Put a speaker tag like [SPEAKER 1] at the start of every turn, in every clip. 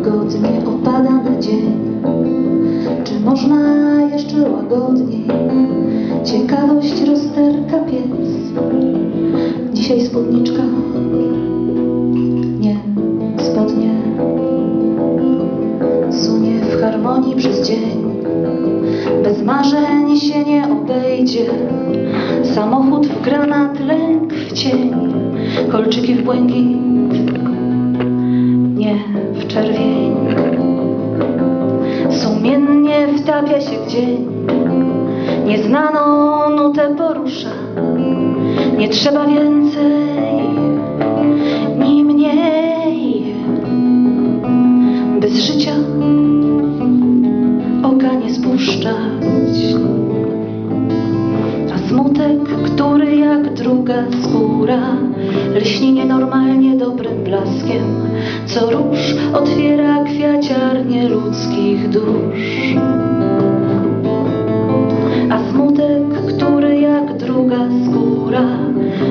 [SPEAKER 1] łagodnie opada na dzień. Czy można jeszcze łagodniej? Ciekawość rozterka piec. Dzisiaj spódniczka. Nie, spodnie. Sunie w harmonii przez dzień. Bez marzeń się nie obejdzie. Samochód w granat, lęk w cień. Kolczyki w błękit. Nie czerwień. Sumiennie wtapia się w dzień. Nieznaną nutę porusza. Nie trzeba więcej, ni mniej. Bez życia oka nie spuszczać. A smutek, który jak druga skóra lśni nienormalnie dobrym blaskiem, co róż otwiera kwiaciarnię ludzkich dusz. A smutek, który jak druga skóra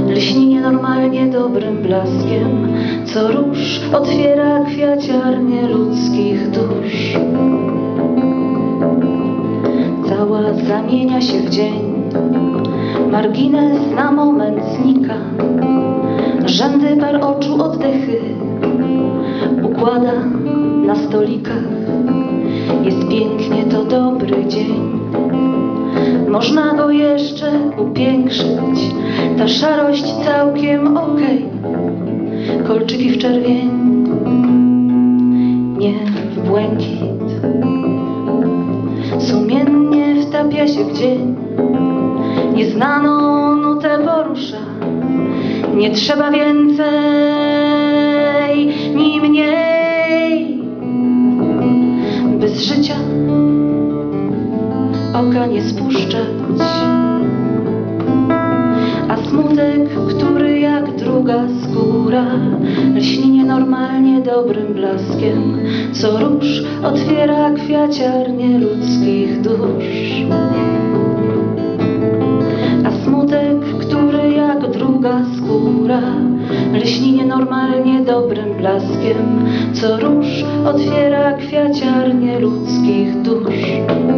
[SPEAKER 1] lśni nienormalnie dobrym blaskiem, co róż otwiera kwiaciarnię ludzkich dusz. Cała zamienia się w dzień, margines na moment znika, rzędy par oczu oddechy układa na stolikach. Jest pięknie, to dobry dzień. Można go jeszcze upiększyć, ta szarość całkiem okej. Kolczyki w czerwień, nie w błękit. Sumiennie wtapia się w dzień, nieznaną nutę porusza. Nie trzeba więcej, ni mniej. Oka nie spuszczać. A smutek, który jak druga skóra lśni nienormalnie dobrym blaskiem, co róż otwiera kwiaciarnię ludzkich dusz. A smutek, który jak druga skóra lśni nienormalnie dobrym blaskiem, co róż otwiera kwiaciarnię ludzkich dusz.